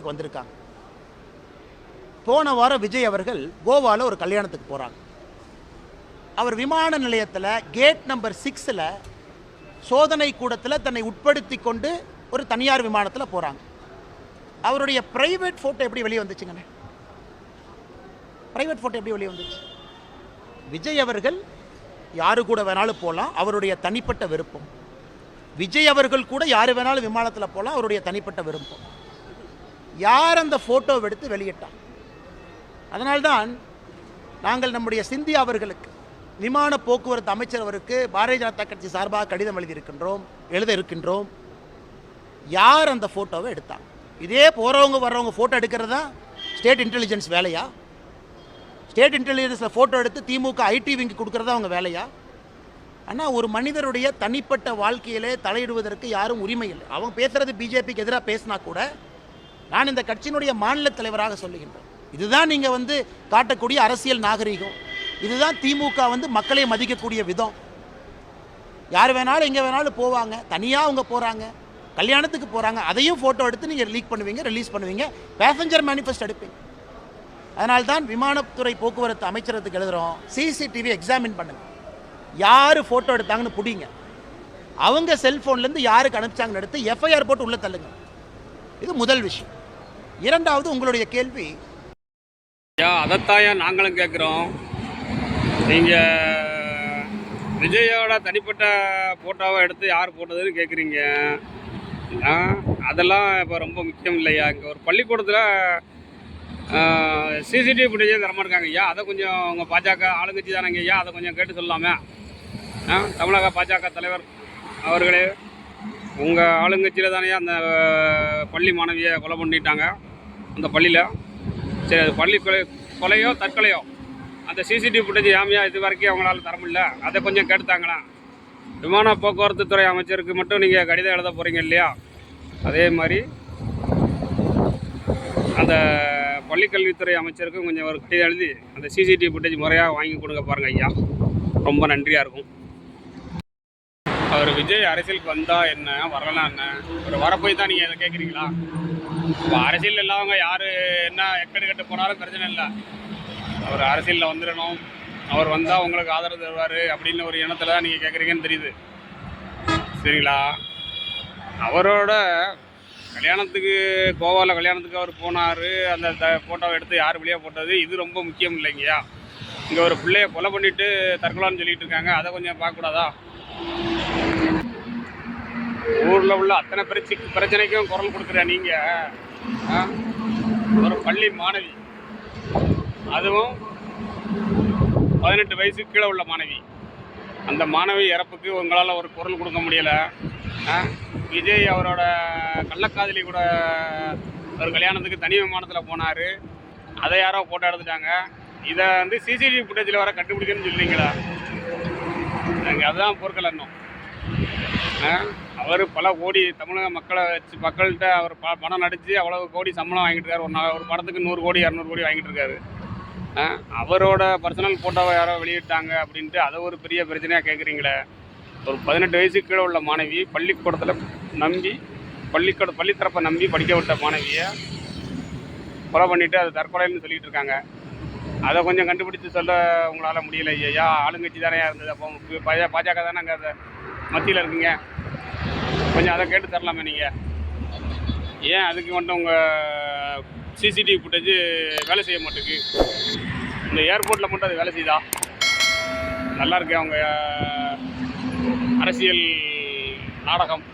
அரசியலுக்கு வந்திருக்காங்க போன வாரம் விஜய் அவர்கள் கோவாவில் ஒரு கல்யாணத்துக்கு போகிறாங்க அவர் விமான நிலையத்தில் கேட் நம்பர் சிக்ஸில் சோதனை கூடத்தில் தன்னை உட்படுத்தி கொண்டு ஒரு தனியார் விமானத்தில் போகிறாங்க அவருடைய பிரைவேட் ஃபோட்டோ எப்படி வெளியே வந்துச்சுங்கண்ணே? பிரைவேட் ஃபோட்டோ எப்படி வெளியே வந்துச்சு? விஜய் அவர்கள் யாரு கூட வேணாலும் போகலாம் அவருடைய தனிப்பட்ட விருப்பம். விஜய் அவர்கள் கூட யார் வேணாலும் விமானத்தில் போகலாம் அவருடைய தனிப்பட்ட விருப்பம். யார் அந்த ஃபோட்டோவை எடுத்து வெளியிட்டான்? அதனால்தான் நாங்கள் நம்முடைய சிந்தியா அவர்களுக்கு விமான போக்குவரத்து அமைச்சர் அவருக்கு பாரதிய ஜனதா கட்சி சார்பாக கடிதம் எழுதியிருக்கின்றோம் எழுத இருக்கின்றோம். யார் அந்த ஃபோட்டோவை எடுத்தாங்க இதே போகிறவங்க வர்றவங்க ஃபோட்டோ எடுக்கிறது? தான் ஸ்டேட் இன்டெலிஜென்ஸ் வேலையா? ஸ்டேட் இன்டெலிஜென்ஸில் ஃபோட்டோ எடுத்து திமுக ஐடி விங்கு கொடுக்குறதா அவங்க வேலையா? ஆனால் ஒரு மனிதருடைய தனிப்பட்ட வாழ்க்கையிலே தலையிடுவதற்கு யாரும் உரிமை இல்லை. அவங்க பேசுகிறது பிஜேபிக்கு எதிராக பேசினா கூட நான் இந்த கட்சியினுடைய மாநில தலைவராக சொல்லுகின்றேன். இதுதான் நீங்கள் வந்து காட்டக்கூடிய அரசியல் நாகரிகம். இதுதான் திமுக வந்து மக்களை மதிக்கக்கூடிய விதம். யார் வேணாலும் எங்கே வேணாலும் போவாங்க. தனியாக அவங்க போகிறாங்க கல்யாணத்துக்கு போகிறாங்க அதையும் ஃபோட்டோ எடுத்து நீங்கள் லீக் பண்ணுவீங்க ரிலீஸ் பண்ணுவீங்க. பேசஞ்சர் மேனிஃபெஸ்ட் எடுப்பீங்க. அதனால தான் விமானத்துறை போக்குவரத்து அமைச்சரத்துக்கு எழுதுகிறோம் சிசிடிவி எக்ஸாமின் பண்ணுங்க. யார் ஃபோட்டோ எடுத்தாங்கன்னு பிடிங்க. அவங்க செல்ஃபோன்லேருந்து யாருக்கு அனுப்பிச்சாங்கன்னு எடுத்து எஃப்ஐஆர் போட்டு உள்ளே தள்ளுங்க. இது முதல் விஷயம். இரண்டாவது உங்களுடைய கேள்வி. ஐயா அதைத்தாயா நாங்களும் கேட்குறோம். நீங்கள் விஜயோட தனிப்பட்ட ஃபோட்டோவை எடுத்து யார் போட்டதுன்னு கேட்குறீங்க. ஆ, அதெல்லாம் இப்போ ரொம்ப முக்கியம் இல்லையா? இங்கே ஒரு பள்ளிக்கூடத்தில் சிசிடிவி ஃபுட்டேஜே தரமாட்டாங்க ஐயா. அதை கொஞ்சம் உங்கள் பாஜக ஆளுங்கட்சி தானங்க ஐயா. அதை கொஞ்சம் கேட்டு சொல்லலாமே. ஆ தமிழக பாஜக தலைவர் அவர்களே உங்கள் ஆளுங்கட்சியில் தானே அந்த பள்ளி மாணவியை கொலை பண்ணிட்டாங்க. அந்த பள்ளியில். சரி அது பள்ளி கொலை கொலையோ தற்கொலையோ அந்த சிசிடிவி ஃபுட்டேஜ் ஏமையா இது வரைக்கும் அவங்களால தர முடியல. அதை கொஞ்சம் கெடுத்தாங்களாம் விமான போக்குவரத்து துறை அமைச்சருக்கு மட்டும் நீங்கள் கடிதம் எழுத போகிறீங்க இல்லையா? அதே மாதிரி அந்த பள்ளிக்கல்வித்துறை அமைச்சருக்கும் கொஞ்சம் ஒரு கடிதம் எழுதி அந்த சிசிடிவி ஃபுட்டேஜ் முறையாக வாங்கி கொடுங்க பாருங்கள் ஐயா. ரொம்ப நன்றியாக இருக்கும். அவர் விஜய் அரசியலுக்கு வந்தா என்ன? வரலாம் என்ன? ஒரு வரப்போய் தான் நீங்கள் இதை கேட்குறீங்களா இப்போ அரசியல் இல்லாதவங்க யார் என்ன எக்கடு கட்டு போனாலும் பிரச்சனை இல்லை. அவர் அரசியலில் வந்துடணும். அவர் வந்தால் உங்களுக்கு ஆதரவு தருவார் அப்படின்னு ஒரு எண்ணத்தில் தான் நீங்கள் கேட்குறீங்கன்னு தெரியுது. சரிங்களா? அவரோட கல்யாணத்துக்கு கோவாவில் கல்யாணத்துக்கு அவர் போனார். அந்த த- ஃபோட்டோவை எடுத்து யார் வெளியே போட்டது? இது ரொம்ப முக்கியம் இல்லைங்கய்யா. இங்கே ஒரு பிள்ளைய கொலை பண்ணிவிட்டு தற்கொலான்னு சொல்லிட்டு இருக்காங்க. அதை கொஞ்சம் பார்க்கக்கூடாதா? ஊரில் உள்ள அத்தனை பிரச்சி பிரச்சனைக்கும் குரல் கொடுக்குற நீங்கள் ஒரு பள்ளி மாணவி. அதுவும் பதினெட்டு வயசு கீழே உள்ள மாணவி. அந்த மாணவி இறப்புக்கு உங்களால் ஒரு குரல் கொடுக்க முடியலை விஜய் அவரோட கள்ளக்காதலி கூட ஒரு கல்யாணத்துக்கு தனி விமானத்தில் போனார். அதை யாரோ ஃபோட்டோ எடுத்துட்டாங்க. இதை வந்து சிசிடிவி ஃபுட்டேஜில் வர கண்டுபிடிக்கணும்னு சொல்றீங்களா? எனக்கு அதுதான் பொருட்கள் இன்னும் அவர் பல கோடி தமிழக மக்களை வச்சு மக்கள்கிட்ட அவர் ப பணம் நடித்து அவ்வளவு கோடி சம்பளம் வாங்கிட்டு இருக்காரு ஒரு ஒரு படத்துக்கு நூறு கோடி இரநூறு கோடி வாங்கிட்டு இருக்காரு அவரோட பர்சனல் ஃபோட்டோவை யாரோ வெளியிட்டாங்க அப்படின்ட்டு அதை ஒரு பெரிய பிரச்சனையாக கேட்குறீங்களே ஒரு பதினெட்டு வயசுக்கு கீழே உள்ள மாணவி பள்ளிக்கூடத்தில் நம்பி பள்ளிக்கூட பள்ளித்தரப்பை நம்பி படிக்க விட்ட மாணவியை கொலை பண்ணிவிட்டு அது தற்கொலைன்னு சொல்லிட்டு இருக்காங்க அதை கொஞ்சம் கண்டுபிடிச்சு சொல்ல உங்களால் முடியல ஐயா ஆளுங்கட்சி தானே இருந்தது அப்போ பாஜக தானே அங்கே மத்தியில் இருக்கீங்க. கொஞ்சம் அதை கேட்டு தரலாமே நீங்கள் ஏன் அதுக்கு மட்டும் உங்கள் சிசிடிவி ஃபுட்டேஜ் வேலை செய்ய மாட்டேங்கு இந்த ஏர்போர்ட்டில் மட்டும் அது வேலை செய்யுதா? நல்லா இருக்கு அவங்க அரசியல் நாடகம்.